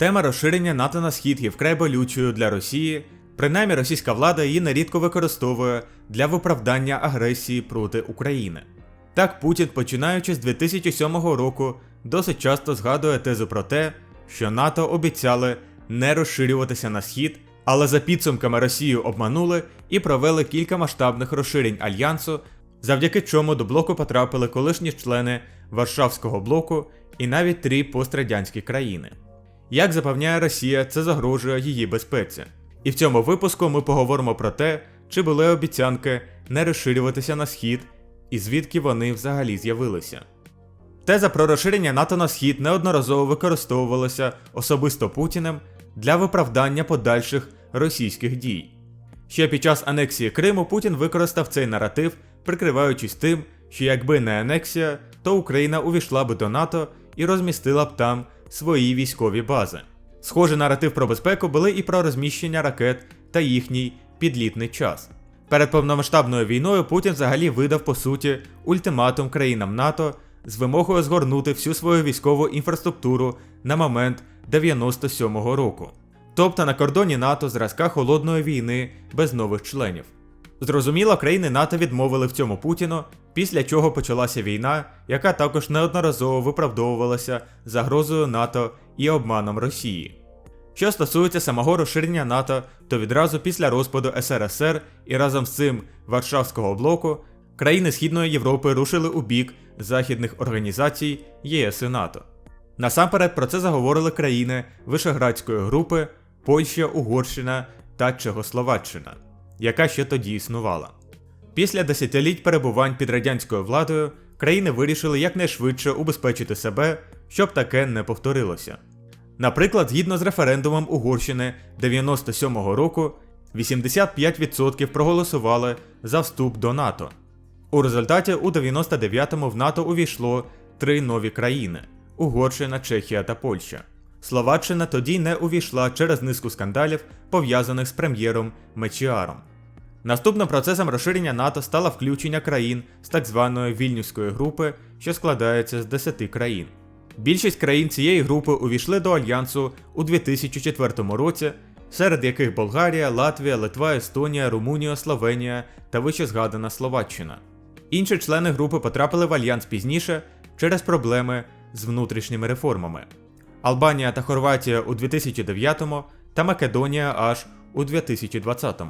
Тема розширення НАТО на схід є вкрай болючою для Росії, принаймні російська влада її нерідко використовує для виправдання агресії проти України. Так Путін, починаючи з 2007 року, досить часто згадує тезу про те, що НАТО обіцяли не розширюватися на схід, але за підсумками Росію обманули і провели кілька масштабних розширень альянсу, завдяки чому до блоку потрапили колишні члени Варшавського блоку і навіть три пострадянські країни. Як запевняє Росія, це загрожує її безпеці. І в цьому випуску ми поговоримо про те, чи були обіцянки не розширюватися на схід і звідки вони взагалі з'явилися. Теза про розширення НАТО на схід неодноразово використовувалася особисто Путіним для виправдання подальших російських дій. Ще під час анексії Криму Путін використав цей наратив, прикриваючись тим, що якби не анексія, то Україна увійшла би до НАТО і розмістила б там свої військові бази. Схожий наратив про безпеку були і про розміщення ракет та їхній підлітний час. Перед повномасштабною війною Путін взагалі видав по суті ультиматум країнам НАТО з вимогою згорнути всю свою військову інфраструктуру на момент 97-го року, тобто на кордоні НАТО зразка холодної війни без нових членів. Зрозуміло, країни НАТО відмовили в цьому Путіну, після чого почалася війна, яка також неодноразово виправдовувалася загрозою НАТО і обманом Росії. Що стосується самого розширення НАТО, то відразу після розпаду СРСР і разом з цим Варшавського блоку країни Східної Європи рушили у бік західних організацій ЄС і НАТО. Насамперед про це заговорили країни Вишеградської групи, Польща, Угорщина та Чехословаччина, яка ще тоді існувала. Після десятиліть перебувань під радянською владою країни вирішили якнайшвидше убезпечити себе, щоб таке не повторилося. Наприклад, згідно з референдумом Угорщини 97-го року, 85% проголосували за вступ до НАТО. У результаті у 99-му в НАТО увійшло три нові країни Угорщина, Чехія та Польща. Словаччина тоді не увійшла через низку скандалів, пов'язаних з прем'єром Мечіаром. Наступним процесом розширення НАТО стало включення країн з так званої вільнюської групи, що складається з 10 країн. Більшість країн цієї групи увійшли до альянсу у 2004 році, серед яких Болгарія, Латвія, Литва, Естонія, Румунія, Словенія та вище згадана Словаччина. Інші члени групи потрапили в альянс пізніше через проблеми з внутрішніми реформами. Албанія та Хорватія у 2009 та Македонія аж у 2020.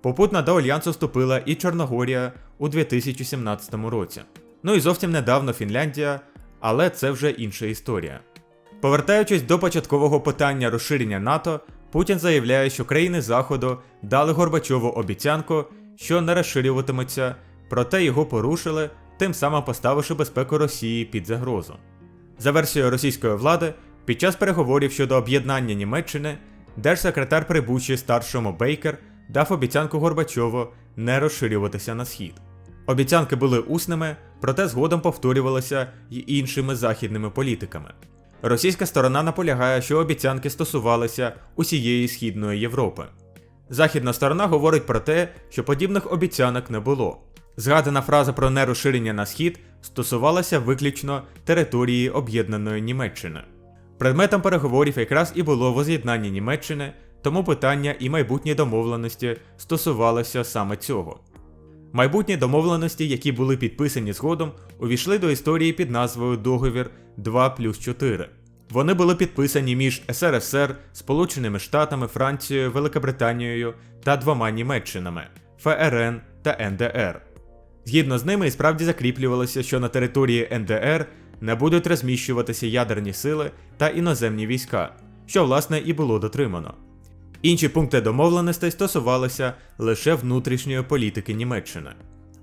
Попутно до альянсу вступила і Чорногорія у 2017 році. Ну і зовсім недавно Фінляндія, але це вже інша історія. Повертаючись до початкового питання розширення НАТО, Путін заявляє, що країни Заходу дали Горбачову обіцянку, що не розширюватимуться, проте його порушили, тим самим поставивши безпеку Росії під загрозу. За версією російської влади, під час переговорів щодо об'єднання Німеччини, держсекретар при старшому Бейкер дав обіцянку Горбачову не розширюватися на схід. Обіцянки були усними, проте згодом повторювалися й іншими західними політиками. Російська сторона наполягає, що обіцянки стосувалися усієї Східної Європи. Західна сторона говорить про те, що подібних обіцянок не було. Згадана фраза про нерозширення на схід стосувалася виключно території об'єднаної Німеччини. Предметом переговорів якраз і було воз'єднання Німеччини, тому питання і майбутні домовленості стосувалося саме цього. Майбутні домовленості, які були підписані згодом, увійшли до історії під назвою Договір 2 плюс 4. Вони були підписані між СРСР, Сполученими Штатами, Францією, Великобританією та двома Німеччинами ФРН та НДР. Згідно з ними, і справді закріплювалося, що на території НДР не будуть розміщуватися ядерні сили та іноземні війська, що власне і було дотримано. Інші пункти домовленостей стосувалися лише внутрішньої політики Німеччини.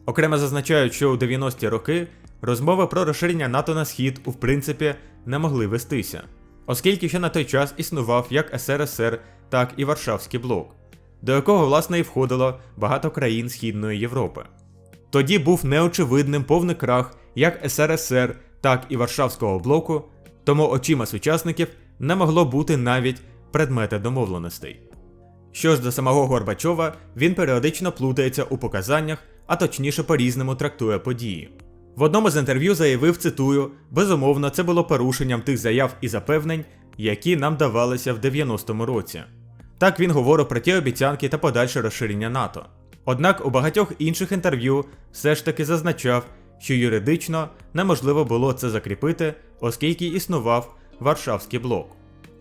Окремо зазначають, що у 90-ті роки розмови про розширення НАТО на схід у принципі не могли вестися, оскільки ще на той час існував як СРСР, так і Варшавський блок, до якого власне і входило багато країн Східної Європи. Тоді був неочевидним повний крах як СРСР, так і Варшавського блоку, тому очима сучасників не могло бути навіть предмети домовленостей. Що ж до самого Горбачова, він періодично плутається у показаннях, а точніше по-різному трактує події. В одному з інтерв'ю заявив, цитую, безумовно, це було порушенням тих заяв і запевнень, які нам давалися в 90-му році. Так він говорив про ті обіцянки та подальше розширення НАТО. Однак у багатьох інших інтерв'ю все ж таки зазначав, що юридично неможливо було це закріпити, оскільки існував Варшавський блок.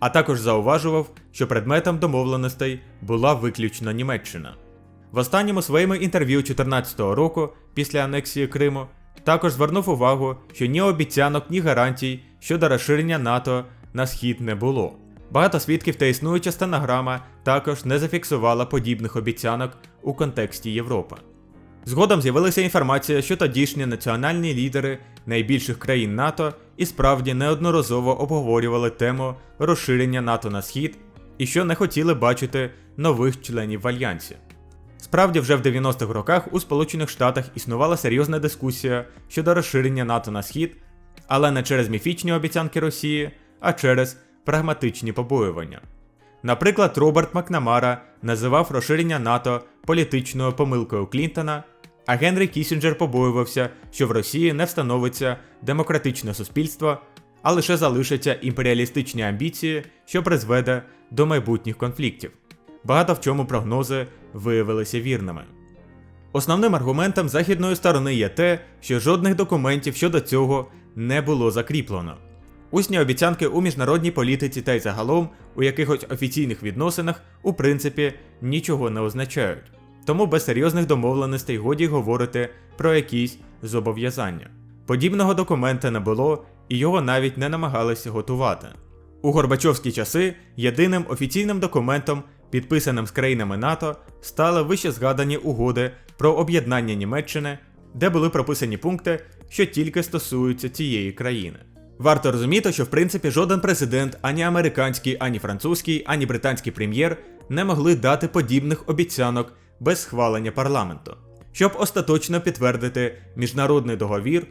А також зауважував, що предметом домовленостей була виключно Німеччина. В останньому своєму інтерв'ю 2014 року, після анексії Криму, також звернув увагу, що ні обіцянок, ні гарантій щодо розширення НАТО на схід не було. Багато свідків та існуюча стенограма також не зафіксувала подібних обіцянок у контексті Європи. Згодом з'явилася інформація, що тодішні національні лідери найбільших країн НАТО і справді неодноразово обговорювали тему розширення НАТО на схід і що не хотіли бачити нових членів в альянсі. Справді, вже в 90-х роках у Сполучених Штатах існувала серйозна дискусія щодо розширення НАТО на схід, але не через міфічні обіцянки Росії, а через прагматичні побоювання. Наприклад, Роберт Макнамара називав розширення НАТО політичною помилкою Клінтона, а Генрі Кісінджер побоювався, що в Росії не встановиться демократичне суспільство, а лише залишаться імперіалістичні амбіції, що призведе до майбутніх конфліктів. Багато в чому прогнози виявилися вірними. Основним аргументом західної сторони є те, що жодних документів щодо цього не було закріплено. Усні обіцянки у міжнародній політиці та й загалом у якихось офіційних відносинах, у принципі, нічого не означають. Тому без серйозних домовленостей годі говорити про якісь зобов'язання. Подібного документа не було, і його навіть не намагалися готувати. У Горбачовські часи єдиним офіційним документом, підписаним з країнами НАТО, стали вище згадані угоди про об'єднання Німеччини, де були прописані пункти, що тільки стосуються цієї країни. Варто розуміти, що в принципі жоден президент, ані американський, ані французький, ані британський прем'єр не могли дати подібних обіцянок без схвалення парламенту. Щоб остаточно підтвердити міжнародний договір,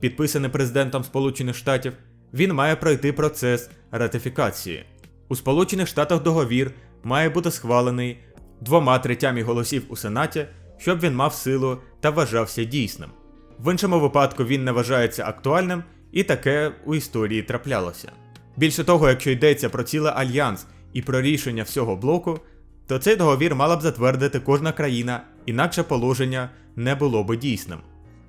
підписаний президентом Сполучених Штатів, він має пройти процес ратифікації. У Сполучених Штатах договір має бути схвалений двома третями голосів у Сенаті, щоб він мав силу та вважався дійсним. В іншому випадку він не вважається актуальним, і таке у історії траплялося. Більше того, якщо йдеться про цілий альянс і про рішення всього блоку, то цей договір мала б затвердити кожна країна, інакше положення не було би дійсним.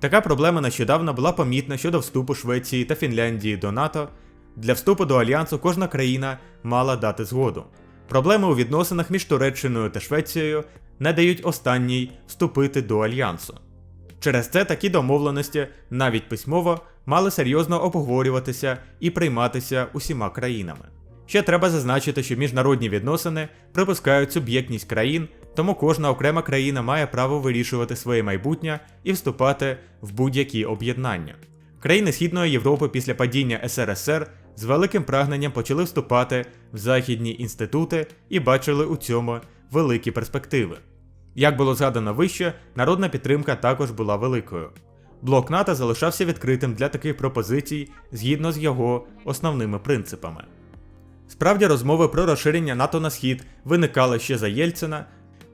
Така проблема нещодавно була помітна щодо вступу Швеції та Фінляндії до НАТО. Для вступу до альянсу кожна країна мала дати згоду. Проблеми у відносинах між Туреччиною та Швецією не дають останній вступити до альянсу. Через це такі домовленості, навіть письмово, мали серйозно обговорюватися і прийматися усіма країнами. Ще треба зазначити, що міжнародні відносини припускають суб'єктність країн, тому кожна окрема країна має право вирішувати своє майбутнє і вступати в будь-які об'єднання. Країни Східної Європи після падіння СРСР з великим прагненням почали вступати в західні інститути і бачили у цьому великі перспективи. Як було згадано вище, народна підтримка також була великою. Блок НАТО залишався відкритим для таких пропозицій згідно з його основними принципами. Справді, розмови про розширення НАТО на схід виникали ще за Єльцина.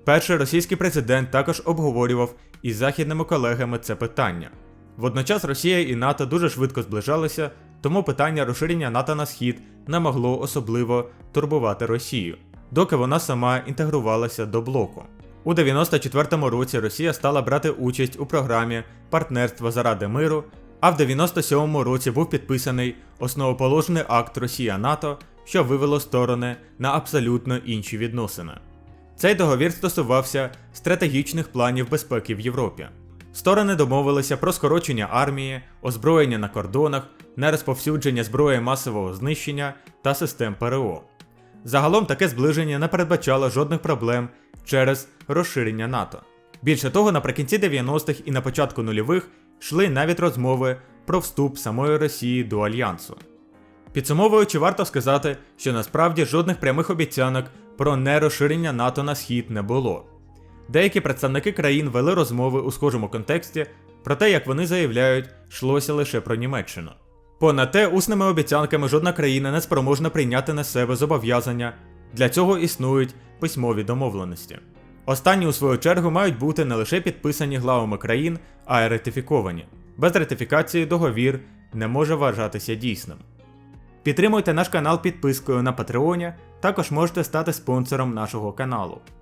Перший російський президент також обговорював із західними колегами це питання. Водночас Росія і НАТО дуже швидко зближалися, тому питання розширення НАТО на схід не могло особливо турбувати Росію, доки вона сама інтегрувалася до блоку. У 94-му році Росія стала брати участь у програмі Партнерство заради миру, а в 97-му році був підписаний основоположний акт Росія НАТО, що вивело сторони на абсолютно інші відносини. Цей договір стосувався стратегічних планів безпеки в Європі. Сторони домовилися про скорочення армії, озброєння на кордонах, нерозповсюдження зброї масового знищення та систем ПРО. Загалом таке зближення не передбачало жодних проблем через розширення НАТО. Більше того, наприкінці 90-х і на початку нульових йшли навіть розмови про вступ самої Росії до альянсу. Підсумовуючи, варто сказати, що насправді жодних прямих обіцянок про нерозширення НАТО на схід не було. Деякі представники країн вели розмови у схожому контексті, проте, як вони заявляють, йшлося лише про Німеччину. Понад те, усними обіцянками жодна країна не спроможна прийняти на себе зобов'язання, для цього існують письмові домовленості. Останні, у свою чергу, мають бути не лише підписані главами країн, а й ратифіковані. Без ратифікації договір не може вважатися дійсним. Підтримуйте наш канал підпискою на Патреоні, також можете стати спонсором нашого каналу.